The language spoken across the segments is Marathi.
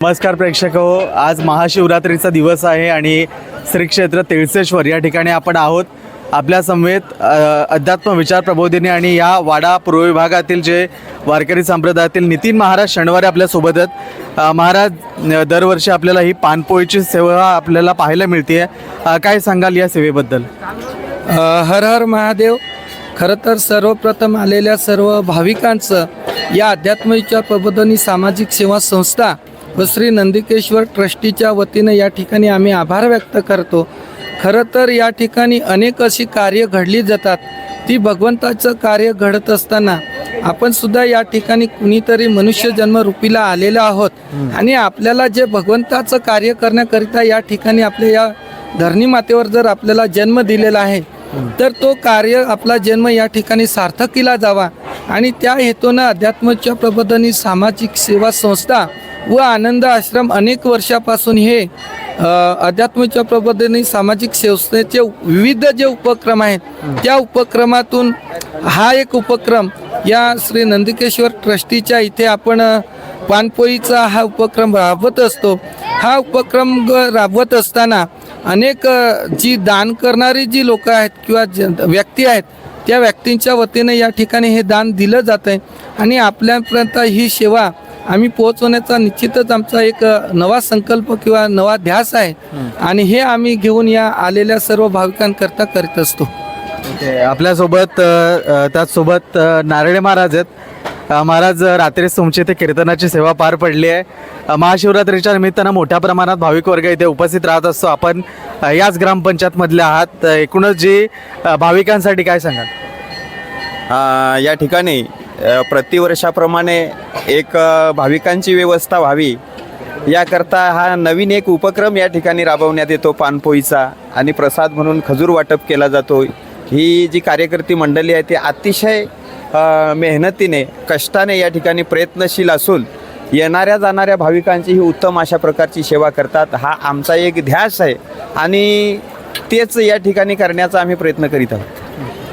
नमस्कार प्रेक्षक हो आज महाशिवरात्रीचा दिवस आहे आणि श्री क्षेत्र तिळसेश्वर या ठिकाणी आपण आहोत. आपल्या समवेत अध्यात्म विचार प्रबोधिनी आणि या वाडा पूर्व विभागातील जे वारकरी संप्रदायातील नितीन महाराज शनिवारी आपल्यासोबत आहेत. महाराज दरवर्षी आपल्याला ही पानपोळीची सेवा आपल्याला पाहायला मिळते काय सांगाल या सेवेबद्दल? हर हर महादेव खरं तर सर्वप्रथम आलेल्या सर्व भाविकांचं या अध्यात्मविचार प्रबोधनी सामाजिक सेवा संस्था व श्री नंदिकेश्वर ट्रस्टीच्या वतीनं या ठिकाणी आम्ही आभार व्यक्त करतो. खरं तर या ठिकाणी अनेक अशी कार्य घडली जातात. ती भगवंताचं कार्य घडत असताना आपण सुद्धा या ठिकाणी कुणीतरी मनुष्य जन्म रूपीला आलेलो आहोत. आणि आपल्याला जे भगवंताचं कार्य करण्याकरिता या ठिकाणी आपल्या या धरणी मातेवर जर आपल्याला जन्म दिलेला आहे तर तो कार्य आपला जन्म या ठिकाणी सार्थक केला जावा. आणि त्या हेतूनं अध्यात्मच्या प्रबोधनी सामाजिक सेवा संस्था व आनंद आश्रम अनेक वर्षापासून हे अध्यात्मच्या प्रबोधने सामाजिक संस्थेचे विविध जे उपक्रम आहेत त्या उपक्रमातून हा एक उपक्रम या श्री नंदिकेश्वर ट्रस्टीच्या इथे आपण पानपोळीचा हा उपक्रम राबवत असतो. हा उपक्रम राबवत असताना अनेक जी दान करणारी जी लोक आहेत किंवा ज- व्यक्ती आहेत त्या व्यक्तींच्या वतीने या ठिकाणी हे दान दिलं जातं आहे आणि आपल्यापर्यंत ही सेवा आम्ही पोहोचवण्याचा निश्चितच आमचा एक नवा संकल्प किंवा नवा ध्यास आहे. आणि हे आम्ही घेऊन या आलेल्या सर्व भाविकांकरता करीत असतो. ओके. आपल्यासोबत त्याचसोबत नारळे महाराज आहेत. महाराज रात्रीच तुमची इथे कीर्तनाची सेवा पार पडली आहे. महाशिवरात्रीच्या निमित्तानं मोठ्या प्रमाणात भाविक वर्ग इथे उपस्थित राहत असतो. आपण याच ग्रामपंचायतमधले आहात. एकूणच जी भाविकांसाठी काय सांगाल? या ठिकाणी प्रतिवर्षाप्रमाणे एक भाविकांची व्यवस्था व्हावी. याकरता हा नवीन एक उपक्रम या ठिकाणी राबवण्यात येतो पानपोईचा आणि प्रसाद म्हणून खजूर वाटप केला जातो. ही जी कार्यकर्ती मंडळी आहे ती अतिशय मेहनतीने कष्टाने या ठिकाणी प्रयत्नशील असून येणाऱ्या जाणाऱ्या भाविकांची ही उत्तम अशा प्रकारची सेवा करतात. हा आमचा एक ध्यास आहे आणि तेच या ठिकाणी करण्याचा आम्ही प्रयत्न करीत आहोत.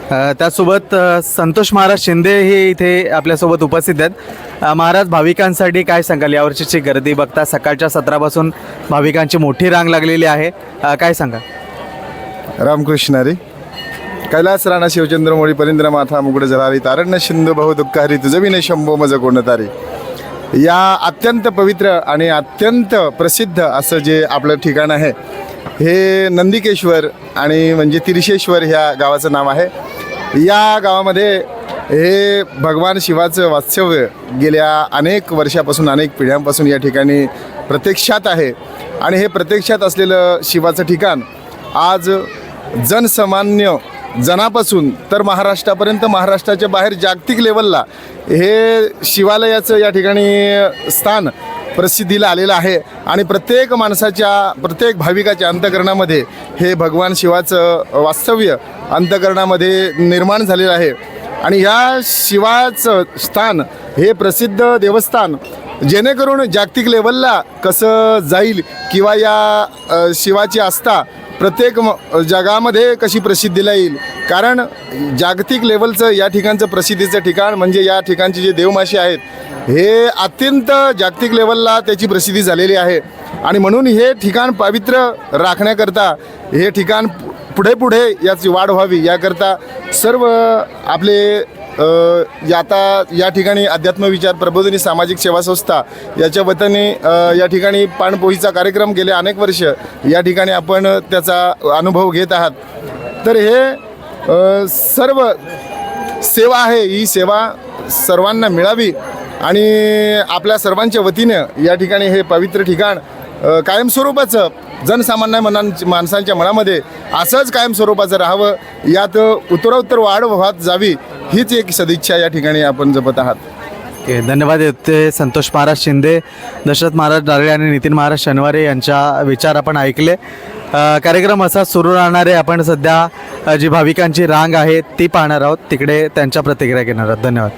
त्यासोबत संतोष महाराज शिंदे हे इथे आपल्यासोबत उपस्थित आहेत. महाराज भाविकांसाठी काय सांगाल? यावर्षीची गर्दी बघता सकाळच्या सत्रापासून भाविकांची मोठी रांग लागलेली आहे. काय सांगाल? रामकृष्णारी कैलास राणा शिवचंद्र मोळी परिंद्र माथा मुगड जलारी तारण्य शिंदू बहु दुःखारी तुझविने शंभो मज कोणतारी या अत्यंत पवित्र आणि अत्यंत प्रसिद्ध असं जे आपलं ठिकाण आहे हे नंदिकेश्वर आणि म्हणजे तिरशेश्वर ह्या गावाचं नाव आहे. या गावामध्ये हे भगवान शिवाचं वास्तव्य गेल्या अनेक वर्षापासून अनेक पिढ्यांपासून या ठिकाणी प्रत्यक्षात आहे. आणि हे प्रत्यक्षात असलेलं शिवाचं ठिकाण आज जनसामान्य जनापासून तर महाराष्ट्रापर्यंत महाराष्ट्राच्या बाहेर जागतिक लेवलला हे शिवालयाचं या ठिकाणी स्थान प्रसिद्धीला आलेलं आहे. आणि प्रत्येक माणसाच्या प्रत्येक भाविकाच्या अंतकरणामध्ये हे भगवान शिवाचं वास्तव्य अंतकरणामध्ये निर्माण झालेलं आहे. आणि या शिवाचं स्थान हे प्रसिद्ध देवस्थान जेणेकरून जागतिक लेवलला कसं जाईल किंवा या शिवाची आस्था प्रत्येक म- जगामध्ये कशी प्रसिद्धीला येईल? कारण जागतिक लेवलचं या ठिकाणचं प्रसिद्धीचं ठिकाण म्हणजे या ठिकाणचे जे देवमाशी आहेत हे अत्यंत जागतिक लेवलला त्याची प्रसिद्धी झालेली आहे. आणि म्हणून हे ठिकाण पवित्र राखण्याकरता हे ठिकाण पुढे पुढे याची वाढ व्हावी याकरता सर्व आपले या आता या ठिकाणी अध्यात्म विचार प्रबोधिनी सामाजिक सेवा संस्था याच्या वतीने या ठिकाणी पाणपोळीचा कार्यक्रम गेले अनेक वर्ष. या ठिकाणी आपण त्याचा अनुभव घेत आहात. तर हे सर्व सेवा आहे. ही सेवा सर्वांना मिळावी आणि आपल्या सर्वांच्या वतीनं या ठिकाणी हे पवित्र ठिकाण कायमस्वरूपाचं जनसामान्य मनां माणसांच्या मनामध्ये असंच कायमस्वरूपाचं राहावं. यात उत्तरोत्तर वाढ व्हात जावी. हीच एक सदिच्छा या ठिकाणी आपण जपत आहात. ओके धन्यवाद. येते संतोष महाराज शिंदे दशरथ महाराज नारळे आणि नितीन महाराज शनिवारे यांच्या विचार आपण ऐकले. कार्यक्रम असा सुरू राहणारे आपण सध्या जी भाविकांची रांग आहे ती पाहणार आहोत. तिकडे त्यांच्या प्रतिक्रिया घेणार आहोत. धन्यवाद.